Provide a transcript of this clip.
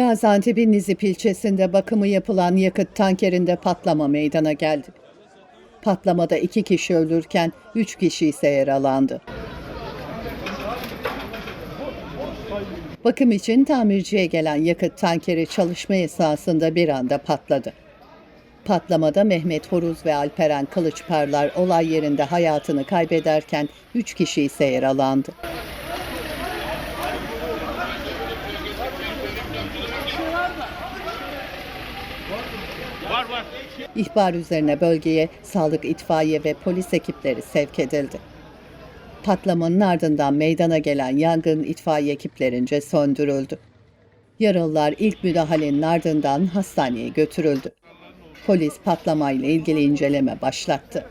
Gaziantep'in Nizip ilçesinde bakımı yapılan yakıt tankerinde patlama meydana geldi. Patlamada iki kişi ölürken üç kişi ise yaralandı. Bakım için tamirciye gelen yakıt tankeri çalışma esnasında bir anda patladı. Patlamada Mehmet Horuz ve Alperen Kılıçparlar olay yerinde hayatını kaybederken üç kişi ise yaralandı. Var var. İhbar üzerine bölgeye sağlık, itfaiye ve polis ekipleri sevk edildi. Patlamanın ardından meydana gelen yangın itfaiye ekiplerince söndürüldü. Yaralılar ilk müdahalenin ardından hastaneye götürüldü. Polis patlamayla ilgili inceleme başlattı.